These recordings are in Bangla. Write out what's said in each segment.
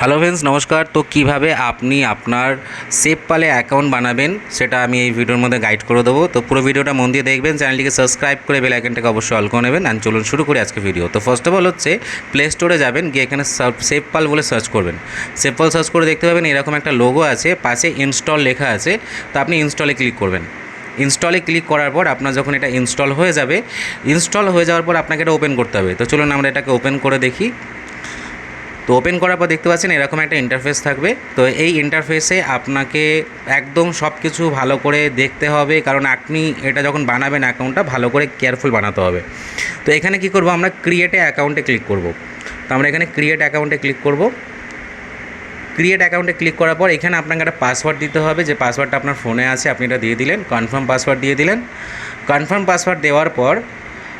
হ্যালো ফ্রেন্ডস, নমস্কার। তো কীভাবে আপনি আপনার সেভ পালে অ্যাকাউন্ট বানাবেন, সেটা আমি এই ভিডিওর মধ্যে গাইড করে দেবো। তো পুরো ভিডিওটা মন দিয়ে দেখবেন, চ্যানেলটিকে সাবস্ক্রাইব করে বেল আইকনটাকে অবশ্যই অল করে নেবেন। আর চলুন শুরু করি আজকে ভিডিও তো ফার্স্ট অফ অল হচ্ছে প্লে স্টোরে যাবেন, গিয়ে এখানে সেভ পাল বলে সার্চ করবেন। সেভ পাল সার্চ করে দেখতে পাবেন, এরকম একটা লোগো আছে, পাশে ইনস্টল লেখা আছে। তো আপনি ইনস্টলে ক্লিক করবেন। ইনস্টলে ক্লিক করার পর আপনার যখন এটা ইনস্টল হয়ে যাবে ইনস্টল হয়ে যাওয়ার পর আপনাকে এটা ওপেন করতে হবে। তো চলুন আমরা এটাকে ওপেন করে দেখি। তো ওপেন করার পর দেখতে পাচ্ছেন এরকম একটা ইন্টারফেস থাকবে। তো এই ইন্টারফেসে আপনাকে একদম সব কিছু ভালো করে দেখতে হবে, কারণ আপনি এটা যখন বানাবেন অ্যাকাউন্টটা ভালো করে কেয়ারফুল বানাতে হবে। তো এখানে কি করব আমরা? ক্রিয়েটে অ্যাকাউন্টে ক্লিক করব। তো আমরা এখানে ক্রিয়েট অ্যাকাউন্টে ক্লিক করব। ক্রিয়েট অ্যাকাউন্টে ক্লিক করার পর এখানে আপনাকে একটা পাসওয়ার্ড দিতে হবে, যে পাসওয়ার্ডটা আপনার ফোনে আছে, আপনি এটা দিয়ে দিলেন কনফার্ম পাসওয়ার্ড দিয়ে দিলেন। কনফার্ম পাসওয়ার্ড দেওয়ার পর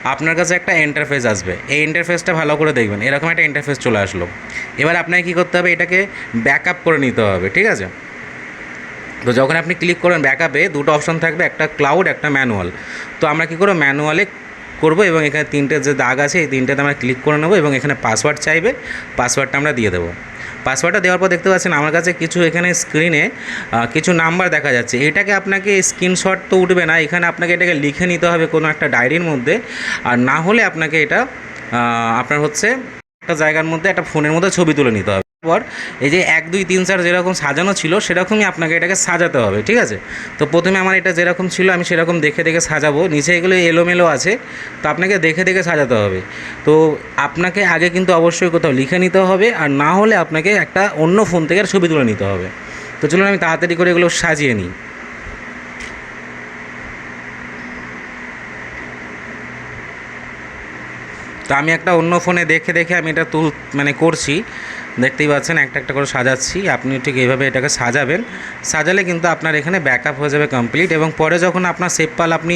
আপনার কাছে একটা ইন্টারফেস আসবে। এই ইন্টারফেসটা ভালো করে দেখবেন। এরকম একটা ইন্টারফেস চলে আসলো। এবার আপনাকে কী করতে হবে? এটাকে ব্যাকআপ করে নিতে হবে, ঠিক আছে? তো যখন আপনি ক্লিক করবেন ব্যাকআপে দুটো অপশন থাকবে, একটা ক্লাউড একটা ম্যানুয়াল তো আমরা কী করব? ম্যানুয়ালে করব এবং এখানে তিনটে যে দাগ আছে, এই তিনটেতে আমরা ক্লিক করে নেব এবং এখানে পাসওয়ার্ড চাইবে পাসওয়ার্ডটা আমরা দিয়ে দেবো। পাসওয়ার্ডটা দেওয়ার পর দেখতে পাচ্ছেন আমার কাছে কিছু এখানে স্ক্রিনে কিছু নাম্বার দেখা যাচ্ছে। এটাকে আপনাকে স্ক্রিনশট তো উঠবে না, এখানে আপনাকে এটাকে লিখে নিতে হবে কোনো একটা ডায়েরির মধ্যে। আর না হলে আপনাকে এটা আপনার হচ্ছে একটা জায়গার মধ্যে, একটা ফোনের মধ্যে ছবি তুলে নিতে হবে। পর এই যে এক, দুই, তিন, চার যেরকম সাজানো ছিল, সেরকমই আপনাকে এটাকে সাজাতে হবে, ঠিক আছে? তো প্রথমে আমার এটা যেরকম ছিল, আমি সেরকম দেখে দেখে সাজাবো। নিচে এগুলো এলোমেলো আছে, তো আপনাকে দেখে দেখে সাজাতে হবে। তো আপনাকে আগে কিন্তু অবশ্যই কোথাও লিখে নিতে হবে, আর না হলে আপনাকে একটা অন্য ফোন থেকে ছবি তুলে নিতে হবে। তো চলুন আমি তাড়াতাড়ি করে এগুলো সাজিয়ে নিই। তো আমি একটা অন্য ফোনে দেখে দেখে আমি এটা তুল মানে করছি। দেখতেই পাচ্ছেন, একটা একটা করে সাজাচ্ছি। আপনি ঠিক এইভাবে এটাকে সাজাবেন। সাজালে কিন্তু আপনার এখানে ব্যাকআপ হয়ে যাবে কমপ্লিট এবং পরে যখন আপনার সেভ পাল আপনি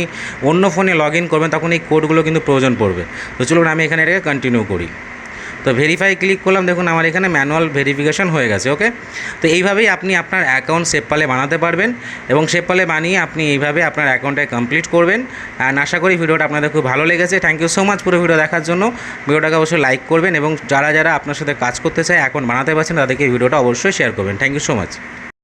অন্য ফোনে লগ করবেন, তখন এই কোডগুলো কিন্তু প্রয়োজন পড়বে। তো চলুন আমি এখানে এটাকে কন্টিনিউ করি। তো ভেরিফাই ক্লিক করলাম, দেখুন আমার এখানে ম্যানুয়াল ভেরিফিকেশন হয়ে গেছে ওকে তো এইভাবেই আপনি আপনার অ্যাকাউন্ট সেপালে বানাতে পারবেন এবং সেপালে বানিয়ে আপনি এইভাবে আপনার অ্যাকাউন্টটা কমপ্লিট করবেন। অ্যান্ড আশা করি ভিডিওটা আপনাদের খুব ভালো লেগেছে। থ্যাংক ইউ সো মাচ পুরো ভিডিও দেখার জন্য। ভিডিওটাকে অবশ্যই লাইক করবেন এবং যারা যারা আপনার সাথে কাজ করতে চায় অ্যাকাউন্ট বানাতে পারছেন, তাদেরকে ভিডিওটা অবশ্যই শেয়ার করবেন। Thank you so much